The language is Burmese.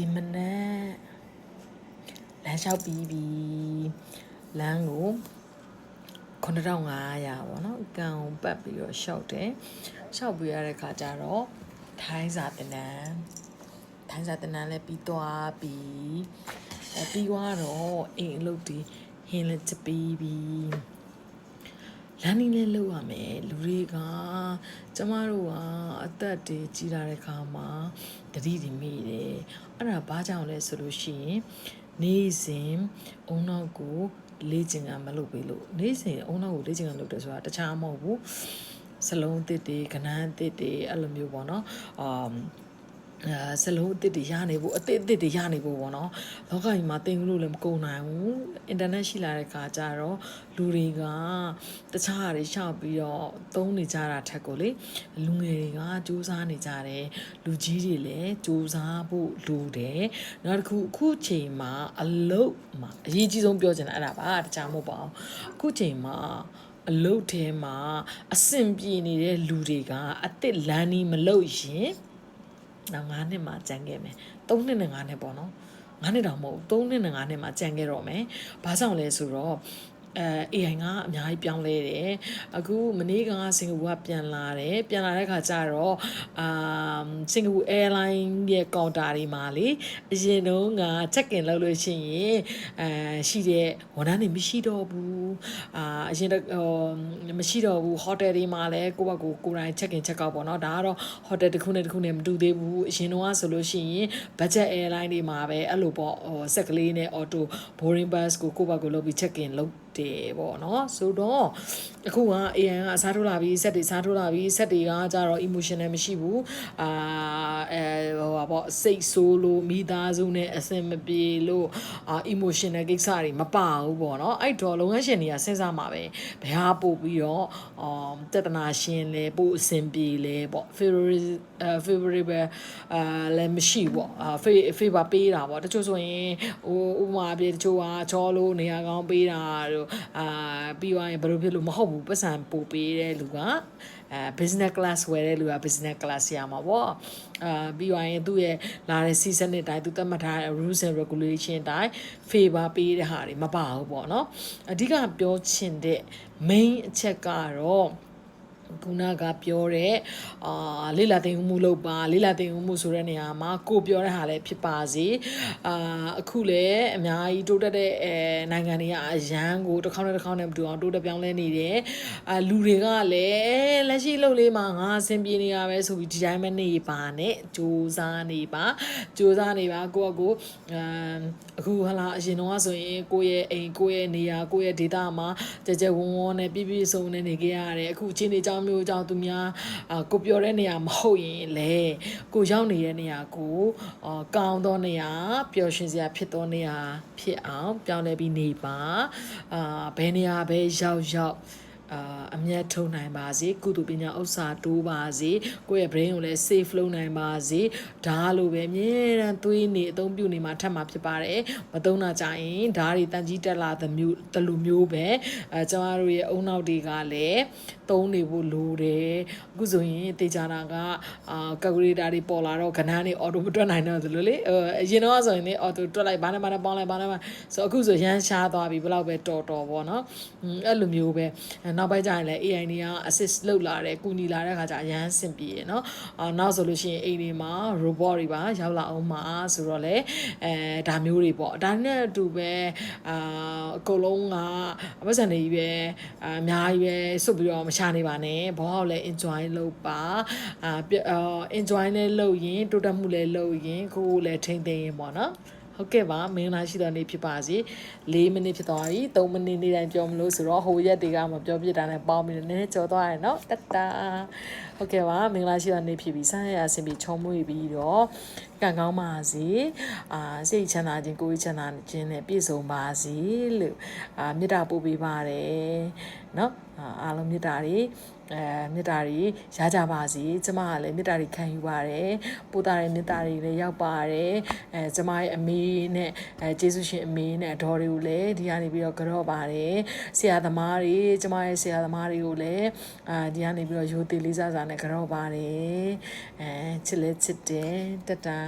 ဒီမနက်လမ်းလျှောက်ပြီးပြီလမ်းကို9500ပေါ့နော်ကံကိုပတ်ပြီးတော့ရှောက်တယ်ရှောက်ပြီးရတဲ့ခါကျတော့ထိုင်းစာတင်နန်းထိုင်းစာတင်နန်းလည်းပြီးသွားပြီအဲပြီးသွားတော့အိမ်အလုပ်ဒီဟင်းလည်းချက်ပြီးပြီ လမ်းနေလေးလောက်ရမယ်လူတွေကကျမတို့ကအသက်တွေကြီးလာတဲ့ခါမှာတတိတိမိတယ်အဲ့ဒါဘာကြောင့်လဲဆိုလို့ရှိရင်နေ့စဉ်အုံနောက်ကိုလေ့ကျင့်ကမလုပ်ပေးလို့နေ့စဉ်အုံနောက်ကိုလေ့ကျင့်ကလုပ်တယ်ဆိုတာတခြားမဟုတ်ဘူးစလုံးအသစ်တွေကဏ္ဍအသစ်တွေအဲ့လိုမျိုးပေါ့နော်အာ အဲစလုံးအသစ်တွေရနေဖို့အသစ်အသစ်တွေရနေဖို့ပေါ့နော်လောကကြီးမှာတင်လို့လည်းမကုန်နိုင်ဘူးအင်တာနက်ရှိလာတဲ့ခါကျတော့လူတွေကတခြားဟာတွေရှောက်ပြီးတော့သုံးနေကြတာထက်ကိုလေလူငယ်တွေကစူးစမ်းနေကြတယ်လူကြီးတွေလည်းစူးစမ်းဖို့လိုတယ်နောက်တစ်ခုအခုချိန်မှာအလုပ်မှာအရေးကြီးဆုံးပြောချင်တာအဲ့ဒါပါတခြားမဟုတ်ပါဘူးအခုချိန်မှာအလုတ်ထဲမှာအဆင်ပြေနေတဲ့လူတွေကအစ်စ်လန်းနီးမလုပ်ရင် နောက်9နှစ်မှကြံခဲ့မယ်3နှစ်နဲ့9နှစ်ပေါ့နော်9နှစ်တောင်မဟုတ်3နှစ်နဲ့9နှစ်မှကြံခဲ့တော့မယ်ဘာကြောင့်လဲဆိုတော့ အဲ AI ကအများကြီးပြောင်းလဲတယ်အခုမနေ့ကစင်ကာပူကပြန်လာတယ်ပြန်လာတဲ့ခါကျတော့အာစင်ကာပူ airline ရဲ့ကောင်တာတွေမှာလေအရင်တုန်းက check in လုပ်လို့ရှိရင်အဲရှိတဲ့ဝန်ထမ်းတွေမရှိတော့ဘူးအာအရင်တော့ဟိုမရှိတော့ဘူး hotel တွေမှာလည်းကိုယ့်ဘက်ကိုကိုယ်တိုင် check in check out ပေါ့နော်ဒါကတော့ hotel တစ်ခုနဲ့တစ်ခုနဲ့မတူသေးဘူးအရင်တော့ဆိုလို့ရှိရင် budget airline တွေမှာပဲအဲ့လိုပေါ့ဟိုစက်ကလေးနဲ့ auto boarding bus ကိုကိုယ့်ဘက်ကိုလုပ်ပြီး check in လုပ် တယ်ပေါ့နော်ဆိုတော့အခုက AN ကအစားထိုးလာပြီး set တွေစားထိုးလာပြီး set တွေကကြတော့ emotional မရှိဘူးအာအဲဟိုပါပေါ့စိတ်ဆိုးလို့မိသားစုနဲ့အဆင်မပြေလို့အာ emotional ကိစ္စတွေမပါဘူးပေါ့နော်အဲ့တော့လုပ်ငန်းရှင်တွေကစဉ်းစားမှာပဲဘယ်ဟာပို့ပြီးတော့အာတဒနာရှင်လဲပို့အဆင်ပြေလဲပေါ့ favorite favorable အာလည်းမရှိပေါ့အာ favor ပေးတာပေါ့တချို့ဆိုရင်ဟိုဥပမာပြေတချို့ကချောလို့နေရာကောင်းပေးတာတို့အာပြီးသွားရင်ဘယ်လိုဖြစ်လို့မဟုတ်ဘူးပတ်စံပို့ပေးတဲ့လူကအဲ business class ဝယ်တဲ့လူက business class ရမှာပေါ့အာပြီးသွားရင်သူ့ရဲ့လာတဲ့ season နဲ့တိုင်းသူသတ်မှတ်ထားတဲ့ rules and regulation တိုင်း favor ပေးတဲ့ဟာတွေမပါဘူးပေါ့နော်အဓိကပြောချင်တဲ့ main အချက်ကတော့ ခုနကပြောတဲ့အာလေးလာတင်မှုလုပ်ပါလေးလာတင်မှုဆိုတဲ့နေရာမှာကိုပြောတဲ့ဟာလည်းဖြစ်ပါစေအာအခုလည်းအများကြီးတိုးတက်တဲ့အဲနိုင်ငံတွေကအရန်ကိုတစ်ခေါက်နဲ့တစ်ခေါက်နဲ့မတူအောင်တိုးတက်ပြောင်းလဲနေတယ်အာလူတွေကလည်းလက်ရှိလုပ်လေးမှာငါအဆင်ပြေနေရပဲဆိုပြီးဒီတိုင်းပဲနေပါနဲ့စူးစမ်းနေပါစူးစမ်းနေပါကိုယ့်အကိုအာအခုဟလာအရင်တော့ဆိုရင်ကိုယ့်ရဲ့အိမ်ကိုယ့်ရဲ့နေရာကိုယ့်ရဲ့ဒေတာမှာကြကြဝန်းဝန်းနဲ့ပြည့်ပြည့်စုံနဲ့နေခဲ့ရတယ်အခုချင်းနေကြောင်းမျိုးကြောင့်သူများအာကိုပြောတဲ့နေရာမဟုတ်ရင်လေကိုရောက်နေတဲ့နေရာကိုအာကောင်းသောနေရာပျော်ရွှင်စရာဖြစ်သောနေရာဖြစ်အောင်ပြောင်းလဲပြီးနေပါအာဘယ်နေရာပဲရောက်ရောက် အာအမျက်ထုံနိုင်ပါစေကုသပညာဥစ္စာတိုးပါစေကိုယ့်ရဲ့ brain ကိုလည်း safe လုပ်နိုင်ပါစေဒါလိုပဲအမြဲတမ်းသွေးနေအသုံးပြုနေမှာထပ်မှာဖြစ်ပါတယ်မသုံးတာကြရင်ဓာတ်တွေတန်ကြီးတက်လာတဲ့မျိုးတလူမျိုးပဲအဲကျမတို့ရဲ့အုံနောက်တွေကလည်းသုံးနေဖို့လိုတယ်အခုဆိုရင်တေချာတာကအာကယ်ကူလေတာတွေပေါ်လာတော့ကဏ္ဍတွေအော်တိုမတွက်နိုင်တော့သလိုလေအရင်တော့ဆိုရင်လေအော်တိုတွက်လိုက်ဘာနဲ့ဘာနဲ့ပေါင်းလိုက်ဘာနဲ့ဘာဆိုအခုဆိုရမ်းရှားသွားပြီဘယ်လောက်ပဲတော်တော်ပေါ့နော်အဲ့လိုမျိုးပဲနောက်ပိုင်းကျရင်လည်း AI တွေက assist လုပ်လာတယ်ကူညီလာတဲ့အခါကျအရန်အဆင်ပြေရယ်နော်အာနောက်ဆိုလို့ရှိရင်အိမ်တွေမှာ robot တွေပါရောက်လာအောင်မှာဆိုတော့လေအဲဒါမျိုးတွေပေါ့ဒါနဲ့အတူပဲအာအကုန်လုံးကအပတ်စံတွေကြီးပဲအများကြီးပဲဆွတ်ပြီးတော့မချနေပါနဲ့ဘောဟောက်လည်း enjoy လုပ်ပါအာ enjoy လည်းလုပ်ရင်တိုးတက်မှုလည်းလုပ်ရင်ကိုယ်ကိုလည်းထိမ့်သိမ်းရင်ပေါ့နော် ဟုတ်ကဲ့ပါမင်္ဂလာရှိတဲ့နေ့ဖြစ်ပါစေ၄မိနစ်ဖြစ်သွားပြီ၃မိနစ်နေ့တိုင်းပြောမလို့ဆိုတော့ဟိုရက်တွေကမပြောပြတာနဲ့ပေါင်းပြီးတော့နည်းနည်းကြော်သွားရနော်တတဟုတ်ကဲ့ပါမင်္ဂလာရှိတဲ့နေ့ဖြစ်ပြီးဆန်းရအဆင်ပြေချုံမွေပြီးတော့ကံကောင်းပါစေအာစိတ်ချမ်းသာခြင်းကိုယ်ချမ်းသာခြင်းနဲ့ပြည့်စုံပါစေလို့အာမေတ္တာပို့ပေးပါတယ်နော်အားလုံးမေတ္တာတွေ အဲမေတ္တာတွေရကြပါစေကျမကလည်းမေတ္တာတွေခံယူပါတယ်ပို့တာတဲ့မေတ္တာတွေလည်းရောက်ပါတယ်အဲကျမရဲ့အမေနဲ့အဲကျေးဇူးရှင်အမေနဲ့အတော်တွေကိုလည်းဒီကနေပြီးတော့ကြော့ပါတယ်ဆရာသမားတွေကျမရဲ့ဆရာသမားတွေကိုလည်းအာဒီကနေပြီးတော့ရိုသေလေးစားစားနဲ့ကြော့ပါတယ်အဲချစ်လဲချစ်တယ်တတာ